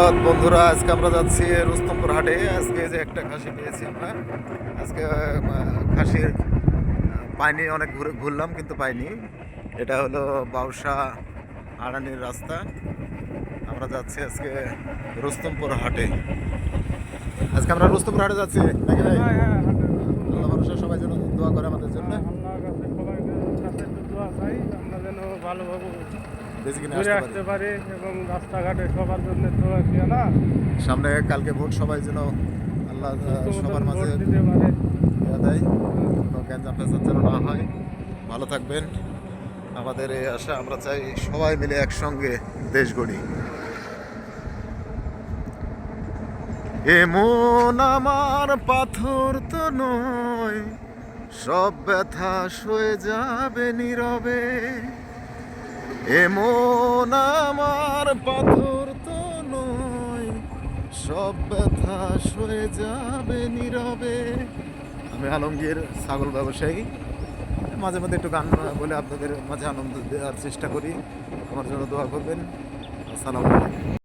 সুপ্রভাত বন্ধুরা আজকে আমরা যাচ্ছি রুস্তমপুর হাটে আজকে যে একটা খাসি পেয়েছি আমরা। আজকে খাসির পাইনি অনেক ঘুরে ঘুরলাম কিন্তু পাইনি। এটা হলো বাউসা আড়ানির রাস্তা। আমরা যাচ্ছি আজকে রুস্তমপুর হাটে আজকে আমরা রুস্তমপুর হাটে যাচ্ছি নাকি ভাই? হ্যাঁ, হ্যাঁ, আল্লাহ ভরসা সবাই যেন দোয়া করে আমাদের জন্য। ভালোভাবে বেশি কিনে ঘুরে আসতে পারি। এবং রাস্তাঘাটে সবার জন্য কিয়া না। সামনে কালকে ভোট সবাই যেন আল্লাহ সবার মাঝে দিতে পারে। দেয় কোনো গ্যাঞ্জাম ফ্যাঞ্জাম যেন না হয়। ভালো থাকবেন। আমাদের এই আশা আমরা চাই সবাই মিলে একসঙ্গে দেশ গড়ি। এমন আমার পাথর তো নয় সব ব্যথা সয়ে যাবে নীরবে। এমন আমার পাথর তো নয়, সব ব্যথা সয়ে যাবে নীরবে। আমি আলমগীর, ছাগল ব্যবসায়ী। মাঝে মাঝে একটু গান বলে আপনাদের মাঝে আনন্দ দেওয়ার চেষ্টা করি। আমার জন্য দোয়া করবেন। আসসালামু আলাইকুম।